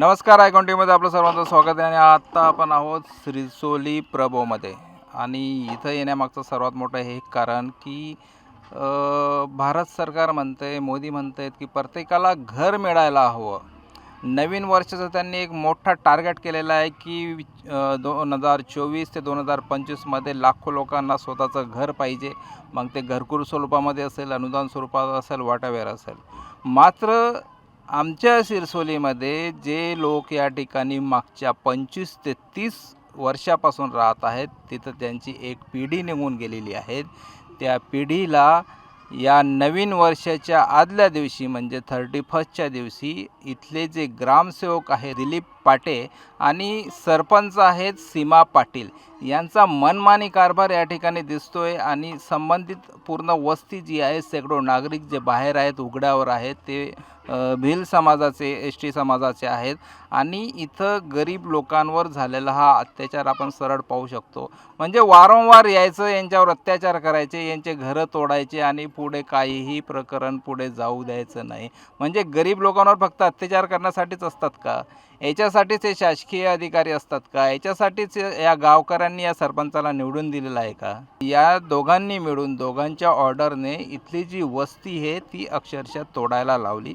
नमस्कार आयकॉन आपलं सर्वांचं स्वागत आहे आणि आत्ता आपण आहोत श्रीसोली प्रभोमध्ये. आणि इथं येण्यामागचं सर्वात मोठं हे कारण की भारत सरकार म्हणते मोदी म्हणत आहेत की प्रत्येकाला घर मिळायला हवं. नवीन वर्षाचं त्यांनी एक मोठा टार्गेट केलेला आहे की दोन हजार चोवीस ते दोन हजार पंचवीसमध्ये लाखो लोकांना स्वतःचं घर पाहिजे. मग ते घरकुल स्वरूपामध्ये असेल अनुदान स्वरूपात असेल वाटावेर असेल. मात्र आमच्या सिरसोलीमध्ये जे लोक या ठिकाणी मागच्या पंचवीस ते तीस वर्षापासून राहत आहेत तिथं त्यांची एक पिढी निघून गेलेली आहे. त्या पिढीला या नवीन वर्षाच्या आदल्या दिवशी म्हणजे थर्टी फर्स्टच्या दिवशी इथले जे ग्रामसेवक आहे दिलीप पाटे आणि सरपंच आहेत सीमा पाटील. यांचा मनमानी कारभार या ठिकाणी दिसतोय आणि संबंधित पूर्ण वस्ती जी आहे शेकडो नागरिक जे बाहेर आहेत उघड्यावर आहेत ते भिल समाजाचे एस टी समाजाचे आहेत आणि इथं गरीब लोकांवर झालेला हा अत्याचार आपण सरळ पाहू शकतो. म्हणजे वारंवार यायचं यांच्यावर अत्याचार करायचे यांचे घरं तोडायचे आणि पुढे काहीही प्रकरण पुढे जाऊ द्यायचं नाही. म्हणजे गरीब लोकांवर फक्त अत्याचार करण्यासाठीच असतात का? याच्यासाठीच हे शासकीय अधिकारी असतात का? याच्यासाठीच या गावकऱ्यांनी या सरपंचाला निवडून दिलेलं आहे का? या दोघांनी मिळून दोघांच्या ऑर्डरने इथली जी वस्ती आहे ती अक्षरशः तोडायला लावली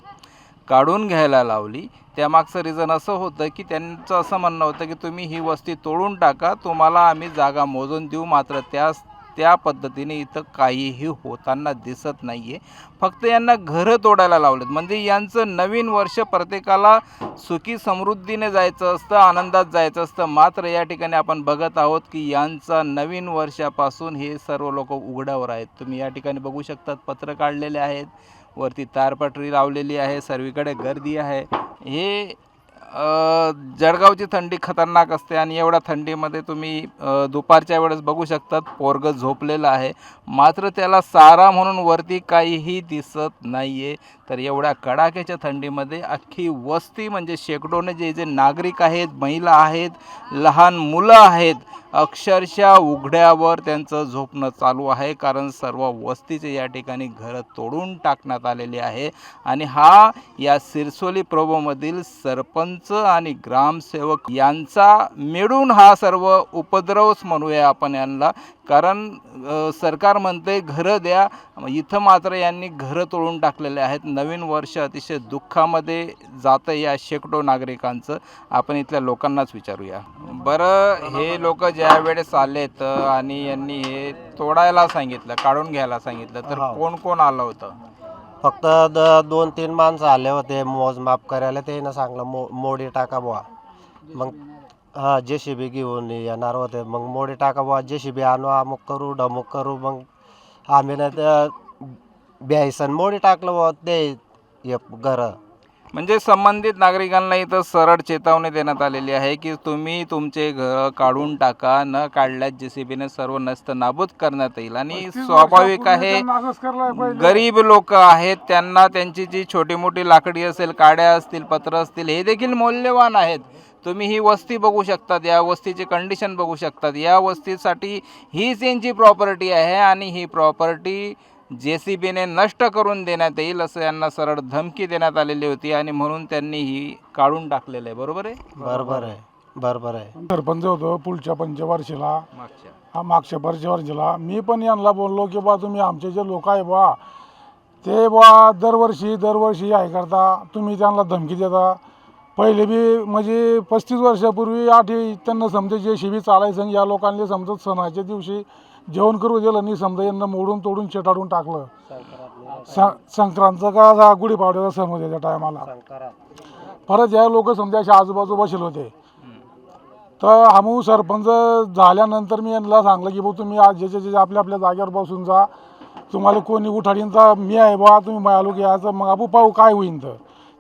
काढून घ्यायला लावली. त्यामागचं रिझन असं होतं की त्यांचं असं म्हणणं होतं की तुम्ही ही वस्ती तोडून टाका तुम्हाला आम्ही जागा मोजून देऊ मात्र त्या त्या पद्धतीने इथं काहीही होताना दिसत नाही आहे फक्त यांना घरं तोडायला लावलेत. म्हणजे यांचं नवीन वर्ष प्रत्येकाला सुखी समृद्धीने जायचं असतं आनंदात जायचं असतं. मात्र या ठिकाणी आपण बघत आहोत की यांचा नवीन वर्षापासून हे सर्व लोक उघड्यावर आहेत. तुम्ही या ठिकाणी बघू शकतात पत्र काढलेले आहेत. वरती तारपटरी लावलेली आहे सर्वीकडे गर्दी आहे. हे जळगावची थंडी खतरनाक असते आणि एवढ्या थंडीमध्ये तुम्ही दुपारच्या वेळेस बघू शकतात पोरग झोपलेलं आहे. मात्र त्याला सारा म्हणून वरती काहीही दिसत नाही आहे तर एवढ्या कडाक्याच्या थंडीमध्ये अख्खी वस्ती म्हणजे शेकडोने जे जे नागरिक आहेत महिला आहेत लहान मुलं आहेत अक्षरशः उघड्यावर त्यांचं झोपणं चालू आहे. कारण सर्व वस्तीचे या ठिकाणी घरं तोडून टाकण्यात आलेली आहे. आणि हा या सिरसोली प्रभोमधील सरपंच आणि ग्रामसेवक यांचा मिळून हा सर्व उपद्रवच म्हणूया आपण यांना. कारण सरकार म्हणते घरं द्या. इथं मात्र यांनी घरं तोडून टाकलेले आहेत. नवीन वर्ष अतिशय दुःखामध्ये जातं या शेकडो नागरिकांचं. आपण इथल्या लोकांनाच विचारूया. बरं हे लोक ज्या वेळेस आलेत आणि यांनी हे तोडायला सांगितलं काढून घ्यायला सांगितलं तर. कोण कोण आलं होतं? फक्त द दोन तीन माणसं आले होते मोजमाप करायला. ते ना सांगलं मो मोडी टाका बुवा. मग हा जे सी बी घेऊन येणार होते. मग मोडी टाका बुवा जे सी बी आणू अमुक करू डमुक करू मग आम्ही ना ब्यायसन मोडी टाकलं बुवा ते घर. म्हणजे संबंधित नागरिकांना इथं सरळ चेतावणी देण्यात आलेली आहे की तुम्ही तुमचे घर काढून टाका न काढल्यास जे सी बीने सर्व नस्त नाबूद करण्यात येईल. आणि स्वाभाविक आहे गरीब लोक आहेत त्यांना त्यांची जी छोटी मोठी लाकडी असेल काड्या असतील पत्र असतील हे देखील मौल्यवान आहेत. तुम्ही ही वस्ती बघू शकतात या वस्तीची कंडिशन बघू शकतात. या वस्तीसाठी हीच यांची प्रॉपर्टी आहे आणि ही प्रॉपर्टी जे सी बीने नष्ट करून देण्यात येईल असं यांना सरळ धमकी देण्यात आलेली होती आणि म्हणून त्यांनी ही काढून टाकलेलं आहे. बरोबर आहे? बरोबर आहे. बरोबर आहे. सरपंच होतो पुढच्या पंचवार्षीला. मागच्या. हा मागच्या पंचवार्षीला. मी पण यांना बोललो की बा तुम्ही आमचे जे लोक आहे बा ते बा दरवर्षी दरवर्षी आहे करता. तुम्ही त्यांना धमकी देता. पहिले बी म्हणजे पस्तीस वर्षापूर्वी आठी त्यांना समजा जे शिबी चालायचं या लोकांनी समजत सणाच्या दिवशी जेवण करू दिलं नाही समजा यांना मोडून तोडून चेटाडून टाकलं. स- संक्रांतचा का असा गुढीपाडव्याचा सण होते त्या टायमाला. परत या लोक समजा असे आजूबाजू बसले होते. तर हमू सरपंच झाल्यानंतर मी यांना सांगलं की भाऊ तुम्ही आज ज्याच्या ज्याच्या आपल्या आपल्या जागेवर बसून जा. तुम्हाला कोणी उठाडीन तर मी आहे बा तुम्ही मायालो की यायचं मग आपण पाहू काय होईन तर?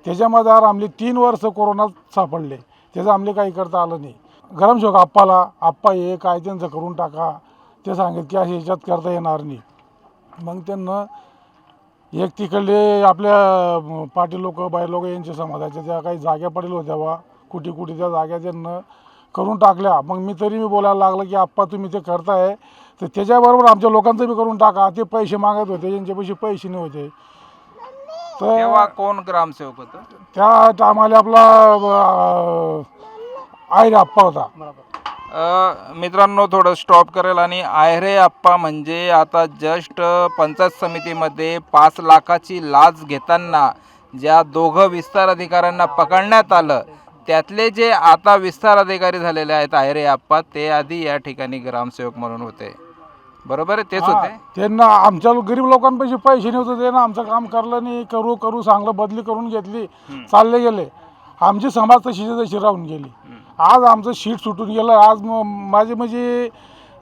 त्याच्यामध्ये आर आमले तीन वर्ष कोरोनात सापडले. त्याचं आमले काही करता आलं नाही. गरम शोक आप्पाला आप्पा हे काय त्यांचं करून टाका. ते सांगित की असे ह्याच्यात करता येणार नाही. मग त्यांना एक तिकडले आपल्या पाटील लोक बाहेर लोक यांच्या समाजाच्या त्या काही जाग्या पडेल होत्या बा कुठे कुठे त्या जाग्या त्यांना करून टाकल्या. मग मी तरी मी बोलायला लागलं की आप्पा तुम्ही ते करताय. तर त्याच्याबरोबर आमच्या लोकांचं बी करून टाका. ते पैसे मागत होते यांचे पैसे पैसे तर तेव्हा कोण ग्रामसेवक होतं? त्या टायमाला आपला अं, आईरे आप्पा होता. अ, मित्रांनो थोडं स्टॉप करेल आणि आयरे आप्पा म्हणजे आता जस्ट पंचायत समितीमध्ये पाच लाखाची लाच घेताना ज्या दोघं विस्तार अधिकाऱ्यांना पकडण्यात आलं त्यातले जे आता विस्तार अधिकारी झालेले आहेत आयरे आप्पा ते आधी या ठिकाणी ग्रामसेवक म्हणून होते. बरोबर आहे तेच होते त्यांना आमच्या लो- गरीब लोकांपाशी पैसे नव्हते ते ना आमचं काम करलं नाही करू करू चांगलं बदली करून घेतली चालले गेले. आमची समाज तशी तशी राहून गेली. आज आमचं शीट सुटून गेलं आज म- माझे म्हणजे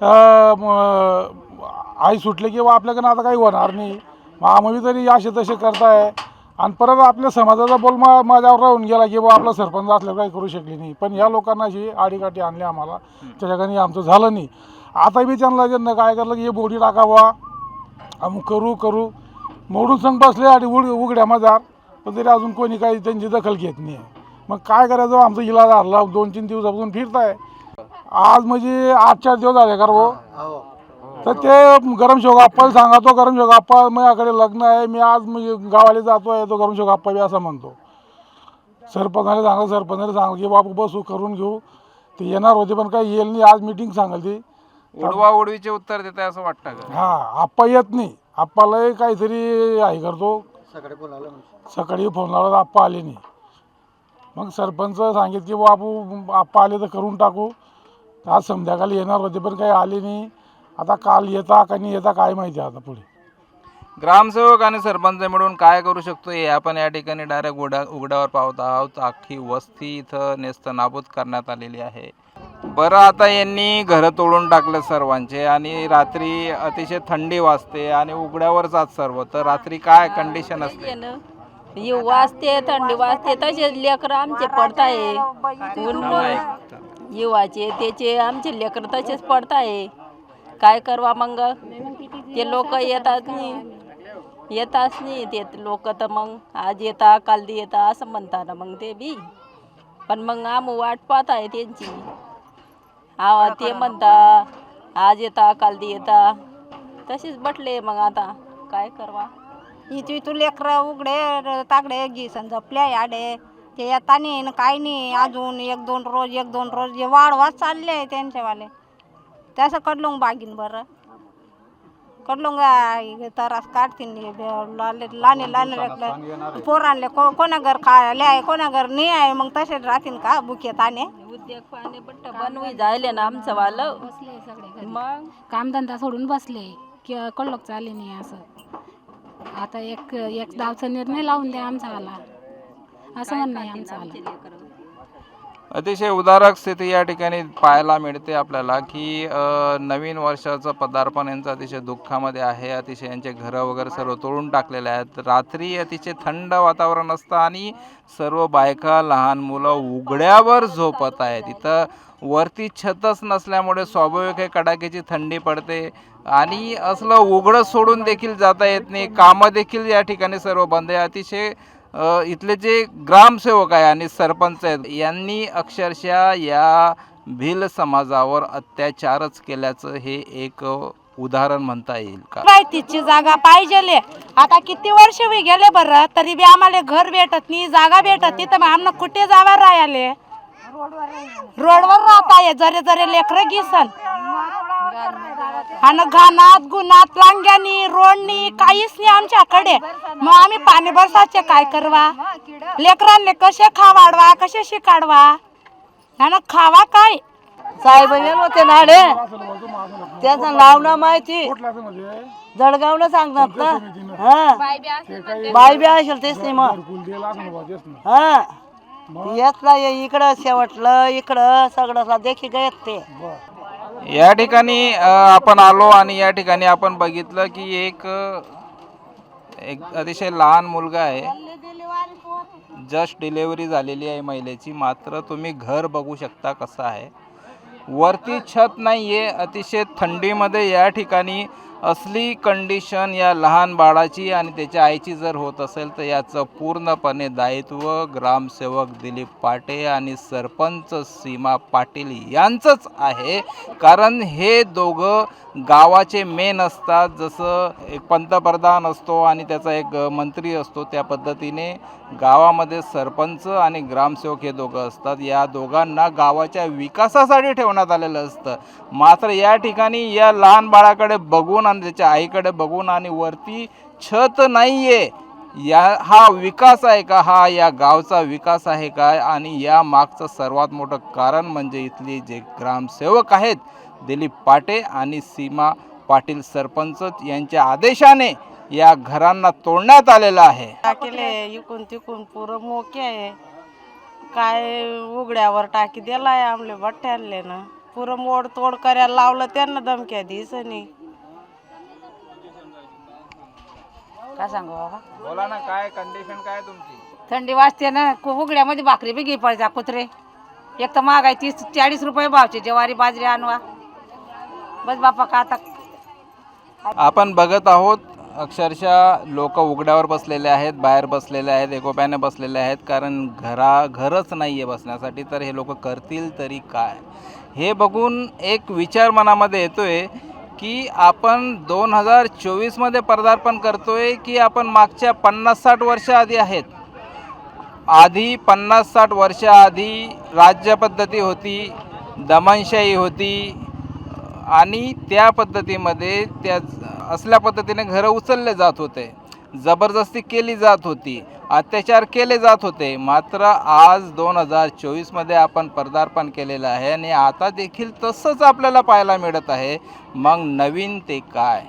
अं, म- आई सुटले की बा आपल्याकडनं आता काही होणार नाही. मग आम्ही तरी असे तसे करताय. आणि परत आपल्या समाजाचा बोल मा माझ्यावर राहून गेला की बा आपला सरपंच असल्यावर काही करू शकले नाही. पण या लोकांना अशी आडीकाठी आणली आम्हाला. त्याच्याकडे आमचं झालं नाही. आता बी त्यांना ज्यांना काय करलं की हे बोडी टाकावा. अमुक करू करू. मोडून संग बसले आणि उड उघड्या मजार. पण तरी अजून कोणी काही त्यांची दखल घेत नाही. मग काय करायचं? आमचा इलाज हरला. दोन तीन दिवसापासून फिरताय. आज म्हणजे आठ चार दिवस झाले का भाऊ? तर ते गरम शेवगा सांगा तो गरम शेवगा आप्पा माझ्याकडे लग्न आहे. मी आज म्हणजे गावाला आहे तो गरम शेवगा आप्पा बी असं म्हणतो. सरपंचाला सांगा सरपंचाला सांगा की बापू बसू करून घेऊ. ते येणार होते पण काही येईल नाही. आज मिटिंग सांगाल ती. उडवा उडवीचे उत्तर देते असं वाटतं का? हा आप्पा येत नाही. आप्पालाही काहीतरी हे करतो. सकाळी फोन लावला आप्पा आले नाही. मग सरपंच सांगित की बापू आप्पा आले तर करून टाकू. आज संध्याकाळी येणार होते पण काही आले नाही. आता काल येता का नाही येता काय माहिती आता पुढे. ग्रामसेवक आणि सरपंच मिळून काय करू शकतो हे आपण या ठिकाणी डायरेक्ट उघड्या उघड्यावर पाहत आहोत. अख्खी वस्ती इथं नेस्त नाबूद करण्यात आलेली आहे. बरं आता यांनी घरं तोडून टाकले सर्वांचे आणि रात्री अतिशय थंडी वाजते आणि उघड्यावर जात सर्व. तर रात्री काय कंडिशन असते? येऊ वाजते थंडी वाजते तसे लेकरं आमचे पडताय. ऊन येवाचे त्याचे आमचे लेकरं तसेच पडताय. काय करवा मग? ते लोक येतात नाही येताच नाही ते लोक तर मग आज येता काल येता असं म्हणता ना मग ते बी. पण मग आम वाट पाहत आहे त्यांची. हा ते म्हणता आज येता काल दी येता. तसेच बटले मग आता. काय करवा? इथू इथू लेकरं उघडे र- तागडे घिसन झपल्या याडे. ते येता नाही न काय नाही. अजून एक दोन रोज एक दोन रोज हे वाढवाच चालले त्यांच्यावाले. तसं कडलून बागीन बरं. कडलून तरास लाले लाने लाने. पोरांले को कोणा घर खायला आहे कोणा घर नाही आहे मग तसे राहतील का बुके ताने बनवी जायले ना आमचं वालं मग कामधंदा सोडून बसले की कळलोक चालले नाही असं आता एक एक दावचा निर्णय लावून द्या आमचा आला असं म्हणणं आहे आमचं आला अतिशय उदारक स्थिती या ठिकाणी पाहायला मिळते आपल्याला की नवीन वर्षाचं पदार्पण यांचं अतिशय दुःखामध्ये आहे. अतिशय यांचे घरं वगैरे सर्व तोडून टाकलेले आहेत. रात्री अतिशय थंड वातावरण असतं आणि सर्व बायका लहान मुलं उघड्यावर झोपत आहेत. तिथं वरती छतच नसल्यामुळे स्वाभाविक आहे कडाक्याची थंडी पडते आणि असलं उघडं सोडून देखील जाता येत नाही. कामं देखील या ठिकाणी सर्व बंद आहे. अतिशय इथले जे ग्रामसेवक आहे आणि सरपंच आहेत यांनी अक्षरशः या भिल समाजावर अत्याचारच केल्याचं हे एक उदाहरण म्हणता येईल का? तिची जागा पाहिजे आता किती वर्ष बी गेले बरं तरी बी आम्हाला घर भेटत नाही जागा भेटत नाही तर मग आम्हाला कुठे जावा राहिले रोडवर राहता जरे जरे लेकरं घेसन. आणि घाणात गुन्हात लांग्यानी रोडनी काहीच नाही आमच्याकडे. मग आम्ही पाणी बरसाचे काय करवा? लेकरांले कसे खावाडवा कसे शिकाडवा? आणि खावा काय? साहेब होते नाडे. त्याचं नाव ना माहिती. म्हणजे? जळगावला सांगतात ना. हा. बाई बी असेल तेच नाही मग. ना हा. येतला इकडं शेवटलं इकडं सगळं देखी गयत ते. या ठिकाणी अ, आपण आलो आणि या ठिकाणी आपण बघितलं की एक अ, एक अतिशय लहान मुलगा आहे. जस्ट डिलेवरी झालेली आहे महिलेची. मात्र तुम्ही घर बघू शकता कसं आहे. वरती छत नाही आहे अतिशय थंडीमध्ये या ठिकाणी असली कंडिशन या लहान बाळाची आणि त्याच्या आईची जर होत असेल तर याचं पूर्णपणे दायित्व ग्रामसेवक दिलीप पाटे आणि सरपंच सीमा पाटील यांचंच आहे. कारण हे दोघं गावाचे मेन असतात. जसं एक पंतप्रधान असतो आणि त्याचा एक मंत्री असतो त्या पद्धतीने गावामध्ये सरपंच आणि ग्रामसेवक हे दोघं असतात. या दोघांना गावाच्या विकासासाठी ठेवण्यात आलेलं असतं. मात्र या ठिकाणी या लहान बाळाकडे बघून आणि त्याच्या आईकडे बघून आणि वरती छत नाही आहे या हा विकास आहे का? हा या गावचा विकास आहे का? आणि या मागचं सर्वात मोठं कारण म्हणजे इथली जे ग्रामसेवक आहेत दिलीप पाटे आणि सीमा पाटील सरपंच यांच्या आदेशाने या घरांना तोडण्यात आलेलं आहे. इकून तिकून पुरं मोके आहे. काय उघड्यावर टाकी दिलाय आमले भट्ट्याले ना. पुरं मोड तोड करायला लावलं त्यांना धमक्या दिसनी काय सांगू बाबा? बोला ना काय कंडिशन काय तुमची? थंडी वाजते ना खूप उघड्यामध्ये भाकरी बी घे पडजा कुत्रे. एक तर महाग आहे तीस चाळीस रुपये भावचे ज्वारी बाजरी आणवा. बस बापा का आता आपण बघत आहोत अक्षरशः लोक उघड्यावर बसलेले आहेत बाहेर बसलेले आहेत एकोप्याने बसलेले आहेत कारण घरा घरच नाही आहे बसण्यासाठी तर हे लोक करतील तरी काय? हे बघून एक विचार मनामध्ये येतोय की आपण दोन हजार चोवीसमध्ये पदार्पण करतोय की आपण मागच्या पन्नास साठ वर्ष आधी आहेत. आधी पन्नास साठ वर्षाआधी राज्यपद्धती होती दमनशाही होती आणि त्या पद्धतीमध्ये त्या असल्या पद्धतीने घरं उचलले जात होते. जबरदस्ती केली जात होती. अत्याचार केले जात होते. मात्र आज दोन हजार चोवीसमध्ये आपण पदार्पण केलेलं आहे आणि आता देखील तसंच आपल्याला पाहायला मिळत आहे. मग नवीन ते काय?